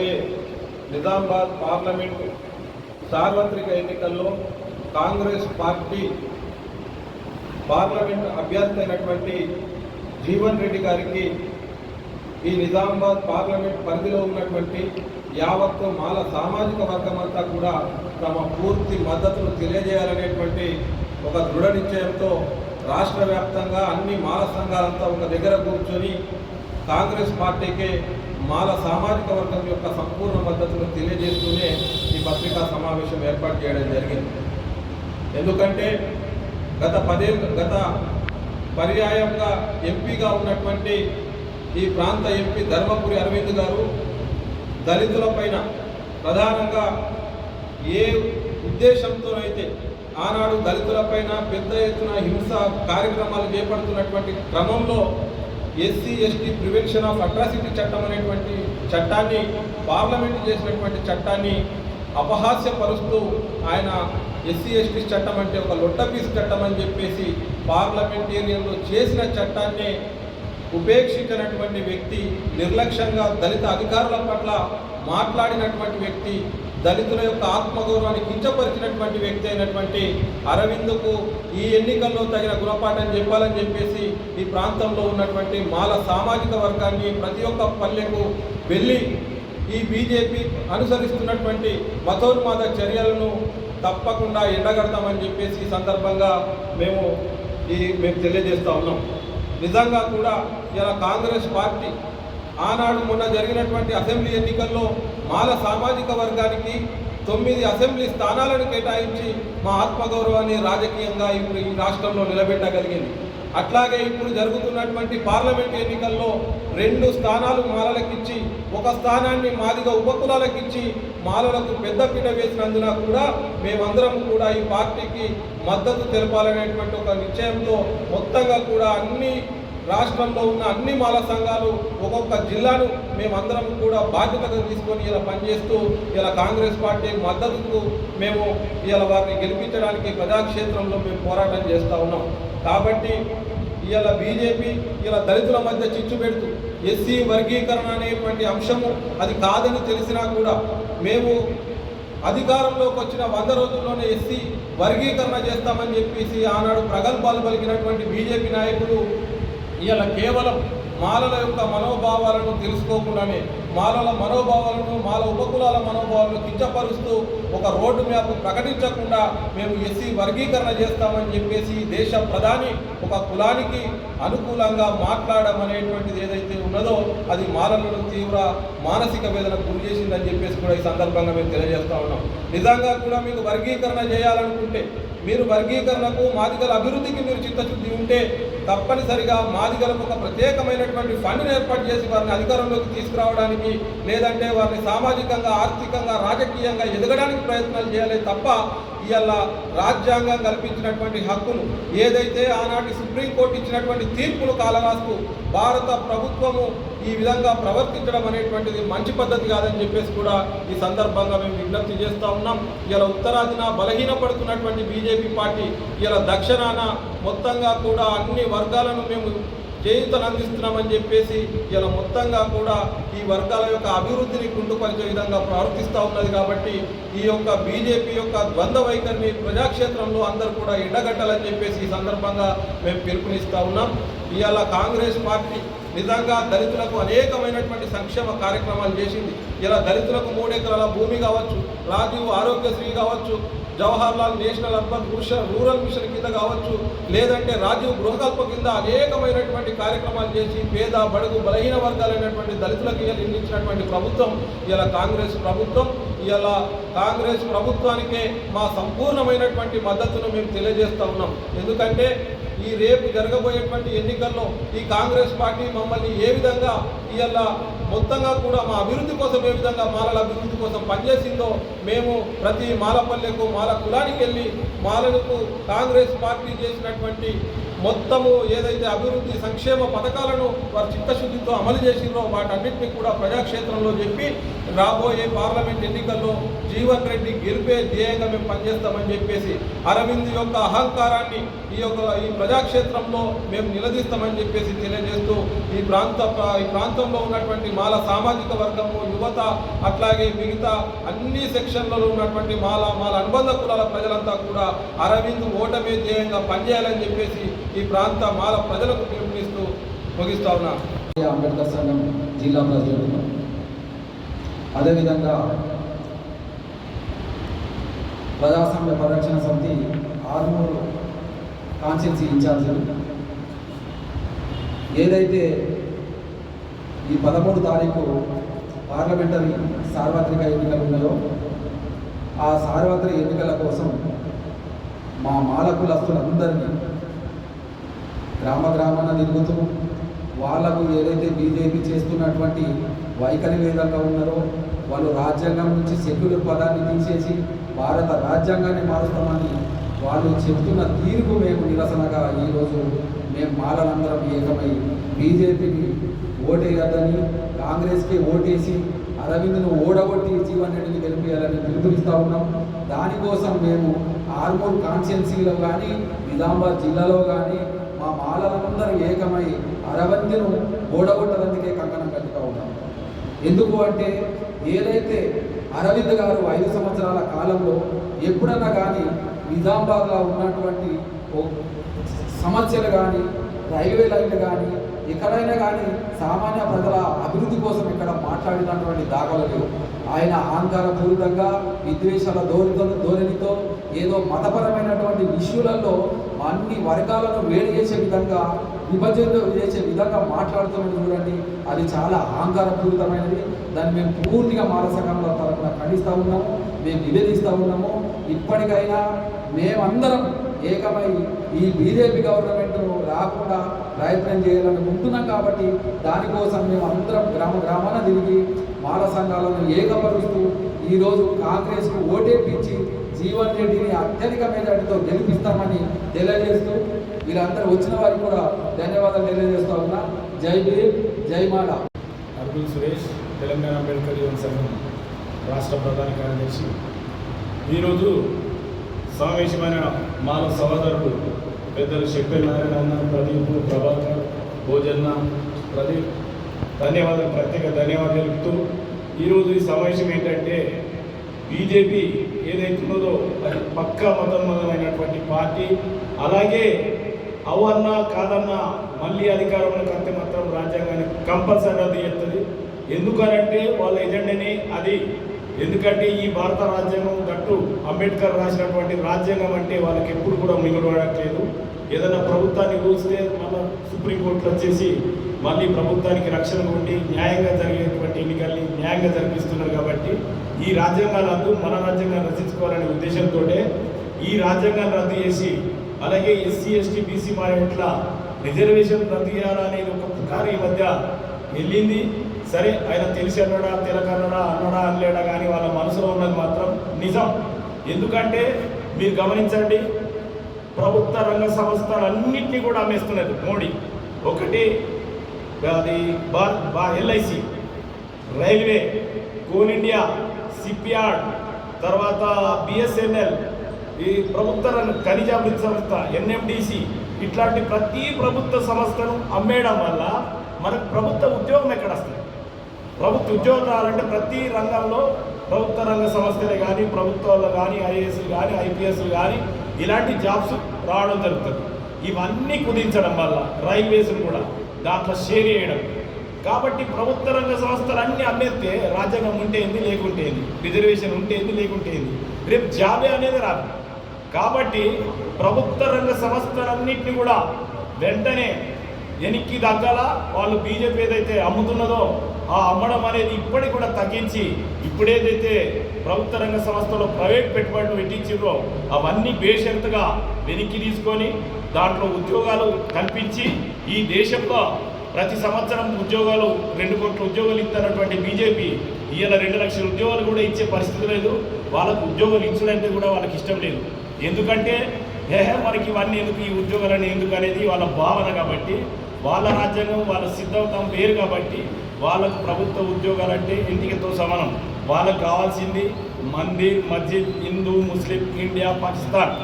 రాబోయే నిజామాబాద్ పార్లమెంటు సార్వత్రిక ఎన్నికల్లో కాంగ్రెస్ పార్టీ పార్లమెంట్ అభ్యర్థి అయినటువంటి జీవన్ రెడ్డి గారికి ఈ నిజామాబాద్ పార్లమెంట్ పరిధిలో ఉన్నటువంటి యావత్తు మాల సామాజిక వర్గం అంతా కూడా తమ పూర్తి మద్దతును తెలియజేయాలనేటువంటి ఒక దృఢ నిశ్చయంతో రాష్ట్ర వ్యాప్తంగా అన్ని మాల సంఘాలంతా ఒక దగ్గర కూర్చొని కాంగ్రెస్ పార్టీకే మాల సామాజిక వర్గం యొక్క సంపూర్ణ మద్దతును తెలియజేస్తూనే ఈ పత్రికా సమావేశం ఏర్పాటు చేయడం జరిగింది. ఎందుకంటే గత పదే గత పర్యాయంగా ఎంపీగా ఉన్నటువంటి ఈ ప్రాంత ఎంపీ ధర్మపురి అరవింద్ గారు దళితులపైన ప్రధానంగా ఏ ఉద్దేశంతోనైతే ఆనాడు దళితులపైన పెద్ద ఎత్తున హింస కార్యక్రమాలు చేపడుతున్నటువంటి క్రమంలో SC ST prevention of atrocity చట్టం అనేటువంటి చట్టాన్ని పార్లమెంట్ చేసినటువంటి చట్టాన్ని అపహాస్యపరుస్తూ ఆయన ఎస్సీ ఎస్టీ చట్టం అంటే ఒక లొట్టపీస్ చట్టం అని చెప్పేసి పార్లమెంటేరియన్లో చేసిన చట్టాన్ని ఉపేక్షించినటువంటి వ్యక్తి నిర్లక్ష్యంగా దళిత అధికారుల పట్ల మాట్లాడినటువంటి వ్యక్తి దళితుల యొక్క ఆత్మగౌరవాన్ని కించపరిచినటువంటి వ్యక్తి అయినటువంటి అరవింద్కు ఈ ఎన్నికల్లో తగిన గుణపాఠం చెప్పాలని చెప్పేసి ఈ ప్రాంతంలో ఉన్నటువంటి మాల సామాజిక వర్గాన్ని ప్రతి ఒక్క పల్లెకు వెళ్ళి ఈ బీజేపీ అనుసరిస్తున్నటువంటి మతోన్మాద చర్యలను తప్పకుండా ఎండగడతామని చెప్పేసి ఈ సందర్భంగా మేము ఈ మేము తెలియజేస్తూ ఉన్నాం. నిజంగా కూడా ఇలా కాంగ్రెస్ పార్టీ ఆనాడు మొన్న జరిగినటువంటి అసెంబ్లీ ఎన్నికల్లో మాల సామాజిక వర్గానికి తొమ్మిది అసెంబ్లీ స్థానాలను కేటాయించి మా ఆత్మగౌరవాన్ని రాజకీయంగా ఇప్పుడు ఈ రాష్ట్రంలో నిలబెట్టగలిగింది. అట్లాగే ఇప్పుడు జరుగుతున్నటువంటి పార్లమెంట్ ఎన్నికల్లో రెండు స్థానాలు మాలలకిచ్చి ఒక స్థానాన్ని మాదిగా ఉపకులాలకిచ్చి మాలలకు పెద్దపీట వేసినందున కూడా మేమందరం కూడా ఈ పార్టీకి మద్దతు తెలపాలనేటువంటి ఒక నిశ్చయంతో మొత్తంగా కూడా అన్ని రాష్ట్రంలో ఉన్న అన్ని మాల సంఘాలు ఒక్కొక్క జిల్లాను మేమందరం కూడా బాధ్యతగా తీసుకొని ఇలా పనిచేస్తూ ఇలా కాంగ్రెస్ పార్టీ మద్దతుకు మేము ఇలా వారిని గెలిపించడానికి ప్రజాక్షేత్రంలో మేము పోరాటం చేస్తూ ఉన్నాం. కాబట్టి ఇలా బీజేపీ ఇలా దళితుల మధ్య చిచ్చు పెడుతూ ఎస్సీ వర్గీకరణ అనేటువంటి అంశము అది కాదని తెలిసినా కూడా మేము అధికారంలోకి వచ్చిన వంద రోజుల్లోనే ఎస్సీ వర్గీకరణ చేస్తామని చెప్పేసి ఆనాడు ప్రగల్భాలు పలికినటువంటి బీజేపీ నాయకులు ఇలా కేవలం మాలల యొక్క మనోభావాలను తెలుసుకోకుండానే మాలల మనోభావాలను మాల ఉపకులాల మనోభావాలను కించపరుస్తూ ఒక రోడ్డు మ్యాప్ ప్రకటించకుండా మేము ఎస్సీ వర్గీకరణ చేస్తామని చెప్పేసి దేశ ప్రధాని ఒక కులానికి అనుకూలంగా మాట్లాడడం అనేటువంటిది ఏదైతే ఉన్నదో అది మాలలను తీవ్ర మానసిక వేదనకు గురి చేసిందని చెప్పేసి కూడా ఈ సందర్భంగా మేము తెలియజేస్తా ఉన్నాం. నిజంగా కూడా మీకు వర్గీకరణ చేయాలనుకుంటే మీరు వర్గీకరణకు మాదిగల అభివృద్ధికి మీరు చిత్తశుద్ధి ఉంటే తప్పనిసరిగా మాదిగలకు ఒక ప్రత్యేకమైనటువంటి ఫండ్ని ఏర్పాటు చేసి వారిని అధికారంలోకి తీసుకురావడానికి లేదంటే వారిని సామాజికంగా ఆర్థికంగా రాజకీయంగా ఎదగడానికి ప్రయత్నాలు చేయాలి తప్ప ఇవాళ రాజ్యాంగం కల్పించినటువంటి హక్కులు ఏదైతే ఆనాటి సుప్రీంకోర్టు ఇచ్చినటువంటి తీర్పులు కాలరాస్తూ భారత ప్రభుత్వము ఈ విధంగా ప్రవర్తించడం అనేటువంటిది మంచి పద్ధతి కాదని చెప్పేసి కూడా ఈ సందర్భంగా మేము విజ్ఞప్తి చేస్తూ ఉన్నాం. ఇలా ఉత్తరాదిన బలహీనపడుతున్నటువంటి బీజేపీ పార్టీ ఇలా దక్షిణాన మొత్తంగా కూడా అన్ని వర్గాలను మేము చేయూతను అందిస్తున్నామని చెప్పేసి ఇలా మొత్తంగా కూడా ఈ వర్గాల యొక్క అభివృద్ధిని కుంటుపరిచే విధంగా ప్రవర్తిస్తూ ఉన్నది కాబట్టి ఈ యొక్క బీజేపీ యొక్క ద్వంద్వ వైఖరిని ప్రజాక్షేత్రంలో అందరూ కూడా ఎండగట్టాలని చెప్పేసి ఈ సందర్భంగా మేము పిలుపునిస్తూ ఉన్నాం. ఇవాళ కాంగ్రెస్ పార్టీ నిజంగా దళితులకు అనేకమైనటువంటి సంక్షేమ కార్యక్రమాలు చేసింది. ఇలా దళితులకు మూడెకరాల భూమి కావచ్చు రాజీవ్ ఆరోగ్యశ్రీ కావచ్చు Jawaharlal National Urban Mission Rural Mission కింద కావచ్చు లేదంటే రాజీవ్ గృహకల్ప కింద అనేకమైనటువంటి కార్యక్రమాలు చేసి పేద బడుగు బలహీన వర్గాలైనటువంటి దళితులకు ఇలా ప్రభుత్వం ఇలా కాంగ్రెస్ ప్రభుత్వం. ఇలా కాంగ్రెస్ ప్రభుత్వానికే మా సంపూర్ణమైనటువంటి మద్దతును మేము తెలియజేస్తూ ఉన్నాం. ఎందుకంటే ఈ రేపు జరగబోయేటువంటి ఎన్నికల్లో ఈ కాంగ్రెస్ పార్టీ మమ్మల్ని ఏ విధంగా ఇవాళ మొత్తంగా కూడా మా అభివృద్ధి కోసం ఏ విధంగా మాలల అభివృద్ధి కోసం పనిచేసిందో మేము ప్రతి మాలపల్లెకు మాల కులానికి వెళ్ళి మాలలకు కాంగ్రెస్ పార్టీ చేసినటువంటి మొత్తము ఏదైతే అభివృద్ధి సంక్షేమ పథకాలను వారు చిత్తశుద్ధితో అమలు చేసిందో వాటన్నింటినీ కూడా ప్రజాక్షేత్రంలో చెప్పి రాబోయే పార్లమెంట్ ఎన్నికల్లో జీవన్ రెడ్డి గెలిపే ధ్యేయంగా మేము పనిచేస్తామని చెప్పేసి అరవింద్ యొక్క అహంకారాన్ని ఈ యొక్క ఈ ప్రజాక్షేత్రంలో మేము నిలదీస్తామని చెప్పేసి తెలియజేస్తూ ఈ ప్రాంత ఈ ప్రాంతంలో ఉన్నటువంటి మాల సామాజిక వర్గము యువత అట్లాగే మిగతా అన్ని సెక్షన్లలో ఉన్నటువంటి మాల మాల అనుబంధ కులాల ప్రజలంతా కూడా అరవింద్ ఓటమే ధ్యేయంగా పనిచేయాలని చెప్పేసి ఈ ప్రాంత మాల ప్రజలకు పిలుపునిస్తూ ముగిస్తా ఉన్నా. అంబేద్కర్ సంఘం జిల్లా ప్రెసిడెంట్ అదేవిధంగా ప్రజాస్వామ్య పరిరక్షణ సమితి ఆర్మూరు కాన్స్టిట్యూన్సీ ఇన్ఛార్జీలు ఏదైతే ఈ పదమూడు తారీఖు పార్లమెంటరీ సార్వత్రిక ఎన్నికలు ఉన్నాయో ఆ సార్వత్రిక ఎన్నికల కోసం మా మాలకులస్తులందరినీ గ్రామ గ్రామాన తిరుగుతూ వాళ్ళకు ఏదైతే బీజేపీ చేస్తున్నటువంటి వైఖరి విధంగా ఉన్నారో వాళ్ళు రాజ్యాంగం నుంచి సెక్యులర్ పదాన్ని తీసేసి భారత రాజ్యాంగాన్ని మారుస్తామని వాళ్ళు చెప్తున్న తీరుకు మేము నిరసనగా ఈరోజు మేము మాలలందరం ఏకమై బీజేపీకి ఓటేయద్దని కాంగ్రెస్కి ఓటేసి అరవింద్ను ఓడగొట్టి జీవన్ రెడ్డిని గెలిపించాలని పిలుపునిస్తూ ఉన్నాం. దానికోసం మేము ఆర్మూర్ కాన్స్టిట్యున్సీలో కానీ నిజామాబాద్ జిల్లాలో కానీ మా మాలలందరూ ఏకమై అరవంతిను ఓడగొట్టదందుకే కంకణం కట్టుగా ఉన్నాం. ఎందుకు అంటే ఏదైతే అరవింద్ గారు ఐదు సంవత్సరాల కాలంలో ఎప్పుడన్నా కానీ నిజామాబాద్లో ఉన్నటువంటి ఓ సమస్యలు కానీ రైల్వే లైన్లు కానీ ఎక్కడైనా కానీ సామాన్య ప్రజల అభివృద్ధి కోసం ఇక్కడ మాట్లాడినటువంటి దాఖలు లేవు. ఆయన అహంకారపూరితంగా విద్వేషాల ధోరణితో ధోరణితో ఏదో మతపరమైనటువంటి ఇష్యూలలో అన్ని వర్గాలను వేడి చేసే విధంగా విభజన చేసే విధంగా మాట్లాడుతున్నది చూడండి. అది చాలా అహంకారపూరితమైనది. దాన్ని మేము పూర్తిగా మాల సంఘంలో తరఫున ఖండిస్తూ ఉన్నాము. మేము నివేదిస్తూ ఉన్నాము. ఇప్పటికైనా మేమందరం ఏకమై ఈ బీజేపీ గవర్నమెంట్ను రాకుండా ప్రయత్నం చేయాలని ఉంటున్నాం కాబట్టి దానికోసం మేము అందరం గ్రామ గ్రామాన తిరిగి మాల సంఘాలను ఏకపరుస్తూ ఈరోజు కాంగ్రెస్కు ఓటేపించి జీవన్ రెడ్డిని అత్యధిక మెజార్టీతో గెలిపిస్తామని తెలియజేస్తూ వీరందరూ వచ్చిన వారికి కూడా ధన్యవాదాలు తెలియజేస్తూ ఉన్నా. జై భీమ్ జై మాల. అర్బుల్ సురేష్ తెలంగాణ అంబేద్కర్ యువన సంఘం రాష్ట్ర ప్రధాన కార్యదర్శి. ఈరోజు సమావేశమైన మాల సహోదరుడు పెద్దలు చెప్పే నారాయణ అన్న ప్రదీప్ ప్రభాకర్ భోజన్న ప్రదీప్ ధన్యవాదాలు ప్రత్యేక ధన్యవాదాలు తెలుపుతూ ఈరోజు ఈ సమావేశం ఏంటంటే బీజేపీ ఏదైతే ఉన్నదో అది పక్కా మతమైనటువంటి పార్టీ. అలాగే అవన్నా కాదన్నా మళ్ళీ అధికారంలోకి కంటే మాత్రం రాజ్యాంగానికి కంపల్సరీ అది చేస్తుంది ఎందుకనంటే వాళ్ళ ఎజెండని అది ఎందుకంటే ఈ భారత రాజ్యాంగం గట్టు అంబేద్కర్ రాసినటువంటి రాజ్యాంగం అంటే వాళ్ళకి ఎప్పుడు కూడా మిగులుపడట్లేదు ఏదైనా ప్రభుత్వాన్ని కూస్తే మళ్ళీ సుప్రీంకోర్టులో వచ్చేసి మళ్ళీ ప్రభుత్వానికి రక్షణ ఉండి న్యాయంగా జరిగేటువంటి ఎన్నికల్ని న్యాయంగా జరిపిస్తున్నారు కాబట్టి ఈ రాజ్యాంగాలు మన రాజ్యాంగాన్ని రచించుకోవాలనే ఉద్దేశంతో ఈ రాజ్యాంగాన్ని రద్దు చేసి అలాగే ఎస్సీ ఎస్టీ బీసీ మారేట్ల రిజర్వేషన్ రద్దు చేయాలనేది ఒక పుకారు ఈ మధ్య వెళ్ళింది. సరే ఆయన తెలిసి అన్నాడా తెలకన్నాడా అన్నాడా అనలేడా కానీ వాళ్ళ మనసులో ఉన్నది మాత్రం నిజం. ఎందుకంటే మీరు గమనించండి ప్రభుత్వ రంగ సంస్థలన్నింటినీ కూడా అమ్మేస్తున్నది మోడీ. ఒకటి అది బా LIC railway coal India shipyard తర్వాత బిఎస్ఎన్ఎల్ ఈ ప్రభుత్వ రంగ ఖనిజాభివృద్ధి సంస్థ ఎన్ఎండిసి ఇట్లాంటి ప్రతి ప్రభుత్వ సంస్థను అమ్మేయడం వల్ల మనకు ప్రభుత్వ ఉద్యోగం ఎక్కడ వస్తుంది? ప్రభుత్వ ఉద్యోగం రావాలంటే ప్రతి రంగంలో ప్రభుత్వ రంగ సంస్థలే కానీ ప్రభుత్వాలు కానీ ఐఏఎస్లు కానీ ఐపీఎస్లు కానీ ఇలాంటి జాబ్స్ రావడం జరుగుతుంది. ఇవన్నీ కుదించడం వల్ల రైల్వేస్ను కూడా దాంట్లో షేర్ చేయడం. కాబట్టి ప్రభుత్వ రంగ సంస్థలు అన్నీ అమ్మేస్తే రాజ్యాంగం ఉంటే ఏంది లేకుంటే ఏంది రిజర్వేషన్ ఉంటే ఏంది లేకుంటే ఏంది రేపు జాబే అనేది రాదు. కాబట్టి ప్రభుత్వ రంగ సంస్థలన్నింటినీ కూడా వెంటనే వెనక్కి తగ్గల వాళ్ళు బీజేపీ ఏదైతే అమ్ముతున్నదో ఆ అమ్మడం అనేది ఇప్పటికి కూడా తగ్గించి ఇప్పుడేదైతే ప్రభుత్వ రంగ సంస్థలో ప్రైవేట్ పెట్టుబడులు పెట్టించారో అవన్నీ బేషరతుగా వెనక్కి తీసుకొని దాంట్లో ఉద్యోగాలు కల్పించి ఈ దేశంలో ప్రతి సంవత్సరం ఉద్యోగాలు రెండు కోట్ల ఉద్యోగాలు ఇస్తున్నటువంటి బీజేపీ ఈయన రెండు లక్షల ఉద్యోగాలు కూడా ఇచ్చే పరిస్థితి లేదు. వాళ్ళకు ఉద్యోగాలు ఇచ్చడానికి కూడా వాళ్ళకి ఇష్టం లేదు. ఎందుకంటే ఏ మనకి ఇవన్నీ ఎందుకు ఈ ఉద్యోగాలని ఎందుకు అనేది వాళ్ళ భావన కాబట్టి వాళ్ళ రాజ్యాంగం వాళ్ళ సిద్ధాంతం వేరు కాబట్టి వాళ్ళకు ప్రభుత్వ ఉద్యోగాలంటే ఇంటికితో సమానం. వాళ్ళకు కావాల్సింది మందిర్ మస్జిద్ హిందూ ముస్లిం ఇండియా పాకిస్తాన్.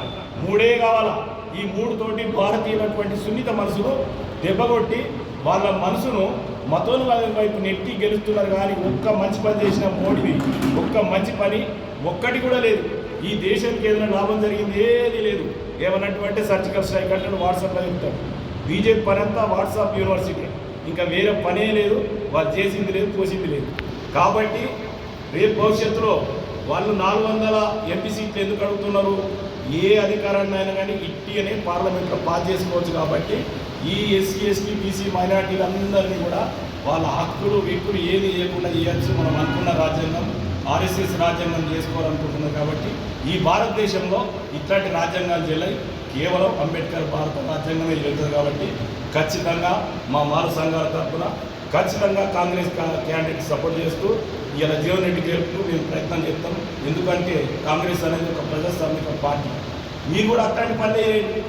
మూడే కావాలా. ఈ మూడు తోటి భారతీయులటువంటి సున్నిత మనసును దెబ్బగొట్టి వాళ్ళ మనసును మతోన్వాదం వైపు నెట్టి గెలుస్తున్నారు కానీ ఒక్క మంచి పని చేసిన మోడీది ఒక్క మంచి పని ఒక్కటి కూడా లేదు. ఈ దేశానికి ఏదైనా లాభం జరిగింది ఏది లేదు. ఏమన్నటువంటి సర్జికల్ స్ట్రైక్ అంటే వాట్సాప్లో చెప్తారు. బీజేపీ పని అంతా వాట్సాప్ యూనివర్సిటీ. ఇంకా వేరే పనే లేదు వాళ్ళు చేసింది లేదు పోసింది లేదు. కాబట్టి రేపు భవిష్యత్తులో వాళ్ళు నాలుగు వందల ఎంపీ సీట్లు ఎందుకు అడుగుతున్నారు? ఏ అధికారాన్ని అయినా కానీ ఇట్టి అనే పార్లమెంట్లో పాస్ చేసుకోవచ్చు కాబట్టి ఈ ఎస్సీ ఎస్టీ బీసీ మైనార్టీలందరినీ కూడా వాళ్ళ హక్కులు వ్యక్తులు ఏది చేయకుండా చేయొచ్చు మనం అనుకున్న రాజ్యాంగం ఆర్ఎస్ఎస్ రాజ్యాంగం చేసుకోవాలనుకుంటున్నాం కాబట్టి ఈ భారతదేశంలో ఇట్లాంటి రాజ్యాంగాలు చేయలేవు కేవలం అంబేద్కర్ భారత రాజ్యాంగమే జరుగుతుంది కాబట్టి ఖచ్చితంగా మా మారు సంఘాల తరఫున ఖచ్చితంగా కాంగ్రెస్ క్యాండిడేట్ సపోర్ట్ చేస్తూ ఇలా జీవన్ రెడ్డి గెలుపుతూ మేము ప్రయత్నం చేస్తాం. ఎందుకంటే కాంగ్రెస్ అనేది ఒక ప్రజాస్వామిక పార్టీ. మీరు కూడా అట్లాంటి పనులు చేయండి.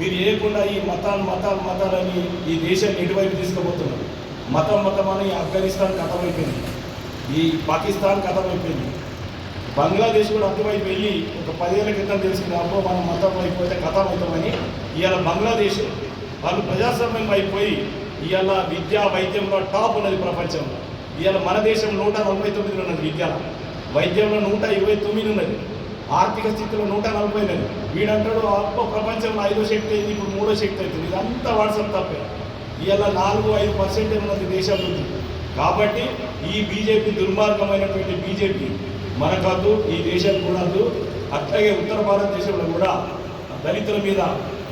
మీరు చేయకుండా ఈ మతాలు మతాలు మతాలని ఈ దేశాన్ని ఎటువైపు తీసుకుపోతున్నారు? మతం మతం అని ఆఫ్ఘనిస్తాన్ కథమైపోయింది. ఈ పాకిస్తాన్ కథమైపోయింది. బంగ్లాదేశ్ కూడా అర్థమైపోయి వెళ్ళి ఒక పదేళ్ళ క్రితం తెలిసింది అబ్బో మనం మతం అయిపోతే కథం అవుతామని ఇవాళ బంగ్లాదేశ్ వాళ్ళు ప్రజాస్వామ్యం అయిపోయి ఇవాళ విద్యా వైద్యంలో టాప్ ఉన్నది ప్రపంచంలో. ఇవాళ మన దేశం నూట నలభై తొమ్మిది ఉన్నది విద్యలో వైద్యంలో నూట ఇరవై తొమ్మిది ఉన్నది. ఆర్థిక స్థితిలో నూట నలభై ఉన్నది. వీడంటాడు అబ్బో ప్రపంచంలో ఐదో శక్తి అయింది ఇప్పుడు మూడో శక్తి అవుతుంది. ఇదంతా వాట్సాప్ తప్పే. ఇవాళ నాలుగు ఐదు పర్సెంట్ ఉన్నది దేశాభివృద్ధి కాబట్టి ఈ బీజేపీ దుర్మార్గమైనటువంటి బీజేపీ మనకద్దు ఈ దేశం కూడా అట్లాగే ఉత్తర భారతదేశంలో కూడా దళితుల మీద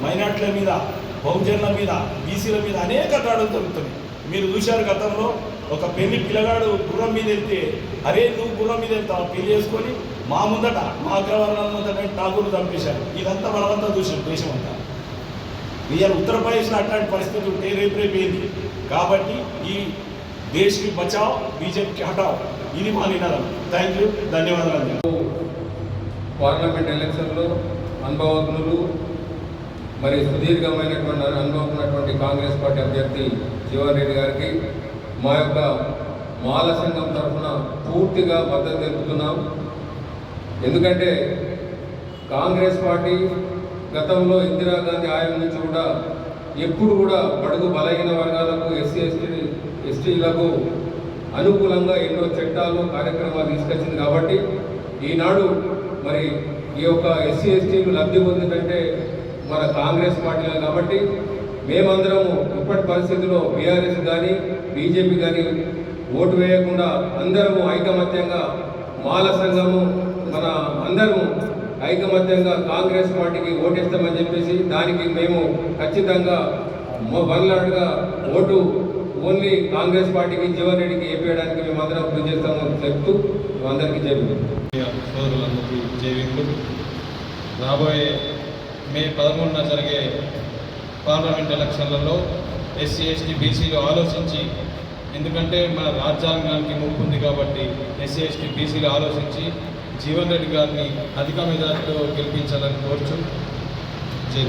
మైనార్టీల మీద బహుజనుల మీద బీసీల మీద అనేక దాడులు జరుగుతున్నాయి. మీరు చూశారు గతంలో ఒక పెళ్ళి పిల్లగాడు గుర్రం మీద వెళ్తే అరే నువ్వు గుర్రం మీద వెళ్తావు? పెళ్ళి చేసుకొని మా ముందట మా అగ్రవర్ణాల ముందట ఠాగూరు చంపేశారు ఇదంతా మనమంతా చూసాం దేశం అంతా ఇవాళ ఉత్తరప్రదేశ్లో అట్లాంటి పరిస్థితి ఉంటే రేపు రేపు ఏంది? కాబట్టి ఈ దేశ్కి బచావ్ బీజేపీకి హటావ్. ఇది మా నినాదం. థ్యాంక్ యూ ధన్యవాదాలు పార్లమెంట్ ఎలక్షన్లో అనుభవజ్ఞులు మరి సుదీర్ఘమైనటువంటి అనుభవం ఉన్నటువంటి కాంగ్రెస్ పార్టీ అభ్యర్థి జీవన్ రెడ్డి గారికి మా యొక్క మాల సంఘం తరఫున పూర్తిగా మద్దతు తెలుపుతున్నాం. ఎందుకంటే కాంగ్రెస్ పార్టీ గతంలో ఇందిరాగాంధీ ఆయన నుంచి కూడా ఎప్పుడు కూడా బడుగు బలహీన వర్గాలకు ఎస్సీ ఎస్టీ ఎస్టీలకు అనుకూలంగా ఎన్నో చట్టాలు కార్యక్రమాలు తీసుకొచ్చింది కాబట్టి ఈనాడు మరి ఈ యొక్క ఎస్సీ ఎస్టీలు లబ్ధి పొందిందంటే మన కాంగ్రెస్ పార్టీ కాబట్టి మేమందరము ఇప్పటి పరిస్థితుల్లో బీఆర్ఎస్ కానీ బీజేపీ కానీ ఓటు వేయకుండా అందరము ఐకమత్యంగా మాల సంఘము మన అందరము ఐకమత్యంగా కాంగ్రెస్ పార్టీకి ఓటేస్తామని చెప్పేసి దానికి మేము ఖచ్చితంగా వన్లాడ్గా ఓటు ఓన్లీ కాంగ్రెస్ పార్టీకి జీవన్ రెడ్డికి ఏపీయడానికి మేము అందరం కృషి చేస్తామని చెప్తూ అందరికీ జరిగింది సోదరులందరికీ జైవికులు రాబోయే మే పదమూడున జరిగే పార్లమెంట్ ఎలక్షన్లలో ఎస్సీ ఎస్టీ బీసీలు ఆలోచించి ఎందుకంటే మన రాజ్యాంగానికి ముప్పు ఉంది కాబట్టి ఎస్సీ ఎస్టీ బీసీలు ఆలోచించి జీవన్ రెడ్డి గారిని అధిక మెజార్టీతో గెలిపించాలని కోరుచు జై